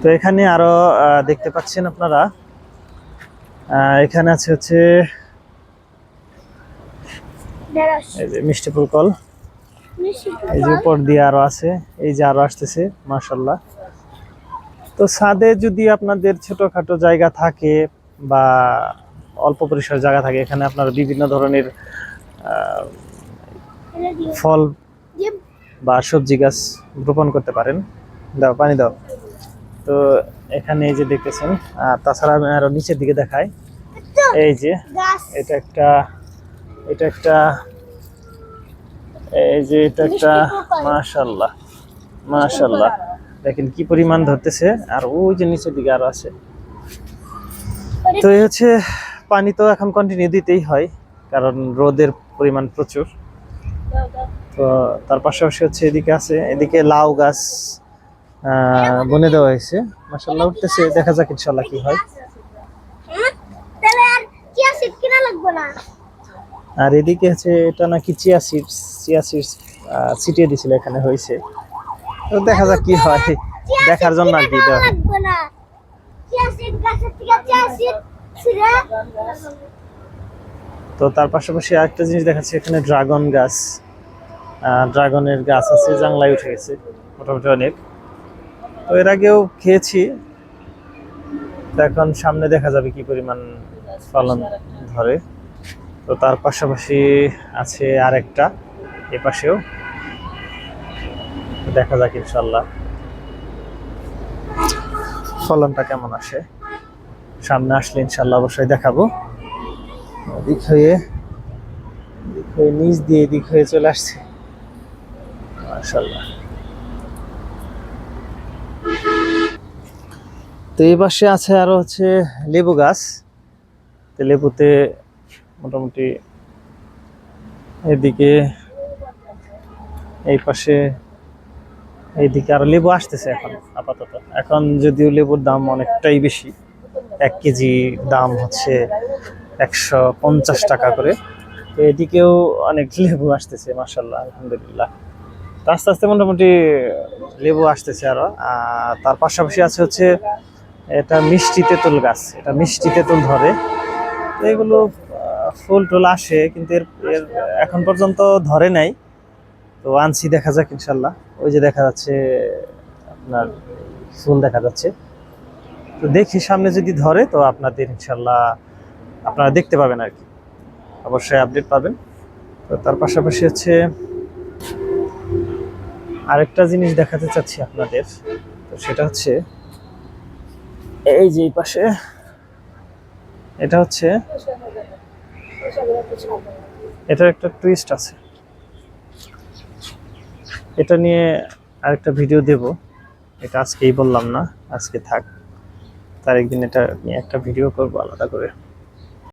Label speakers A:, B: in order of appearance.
A: তো এখানে আরও আহ, দেখতে পাচ্ছেন আপনারা। আহ, এখানে আছে হচ্ছে মিষ্টি ফুলকল। এই যে উপর দিয়ে আরও আছে এই যে আরও আসতেছে মার্শাল্লাহ তো ছাদে যদি আপনাদের ছোটখাটো জায়গা থাকে বা অল্প পরিসর জায়গা থাকে এখানে আপনারা বিভিন্ন ধরনের আহ,
B: ফল
A: বা সবজি গাছ রোপণ করতে পারেন। দাও পানি দাও। তো এখানে এই যে দেখতেছেন তাছাড়া আমি আরও নিচের দিকে দেখাই। এই যে, এটা একটা এটা একটা, এই যে এটা একটা। মাশাল্লাহ মাশাল্লাহ দেখেন কি পরিমাণ ধরতেছে, আর ওই যে নিচের দিকে আরও আছে। তো এই হচ্ছে, পানি তো এখন কন্টিনিউ দিতেই হয়, কারণ রোদের পরিমাণ প্রচুর। তো তার পাশাপাশি হচ্ছে এদিকে আছে, এদিকে লাউ গাছ বনে দেওয়া হয়েছে। মাসাল্লাহ উঠতেছে, দেখা যাক ইনশাল্লাহ কি হয়।
B: আর
A: এদিকে হচ্ছে, এটা নাকি চিয়া সিডস চিয়া সিডস ছিটিয়ে দিছিল এখানে হয়েছে। তো দেখা যাক কি হয়। দেখার জন্য আর কি তো তার পাশাপাশি আরেকটা জিনিস দেখাচ্ছে, এখানে ড্রাগন গাছ। ড্রাগনের গাছ আছে জাংলায় উঠে গেছে, মোটামুটি অনেক। তো এর আগেও খেয়েছি। এখন সামনে দেখা যাবে কি পরিমাণ ফলন ধরে। তো তার পাশাপাশি আছে আরেকটা এ পাশেও। দেখা যাক ইনশাল্লাহ ফলনটা কেমন আসে। সামনে আসলে ইনশাল্লাহ অবশ্যই দেখাবো। দিক হয়ে দিক হয়ে নিচ দিয়ে দিক হয়ে চলে আসছে। মাশাল্লাহ তো এই পাশে আছে আরও হচ্ছে লেবু গাছ। তো লেবুতে মোটামুটি এদিকে এই পাশে এইদিকে আরও লেবু আসতেছে এখন, আপাতত। এখন যদিও লেবুর দাম অনেকটাই বেশি, এক কেজি দাম হচ্ছে একশো পঞ্চাশ টাকা করে। তো এদিকেও অনেক লেবু আসতেছে মাসাল্লাহ আলহামদুলিল্লাহ। আস্তে আস্তে মোটামুটি লেবু আসতেছে আরও, আর তার পাশাপাশি আছে হচ্ছে এটা মিষ্টি তেঁতুল গাছ, এটা মিষ্টি তেঁতুল ধরে। এগুলো ফুল টুল আসে, কিন্তু এর এর এখন পর্যন্ত ধরে নাই। তো আনছি, দেখা যাক ইনশাল্লাহ। ওই যে দেখা যাচ্ছে, আপনার ফুল দেখা যাচ্ছে। তো দেখি, সামনে যদি ধরে, তো আপনাদের ইনশাল্লাহ আপনারা দেখতে পাবেন আর কি। অবশ্যই আপডেট পাবেন। তো তার পাশাপাশি হচ্ছে, আরেকটা জিনিস দেখাতে চাচ্ছি আপনাদের। তো সেটা হচ্ছে এই যে এই পাশে, এটা হচ্ছে, এটার একটা টুইস্ট আছে। এটা নিয়ে আরেকটা ভিডিও দেব। এটা আজকেই বললাম না, আজকে থাক। তার একদিন এটা নিয়ে একটা ভিডিও করব আলাদা করে।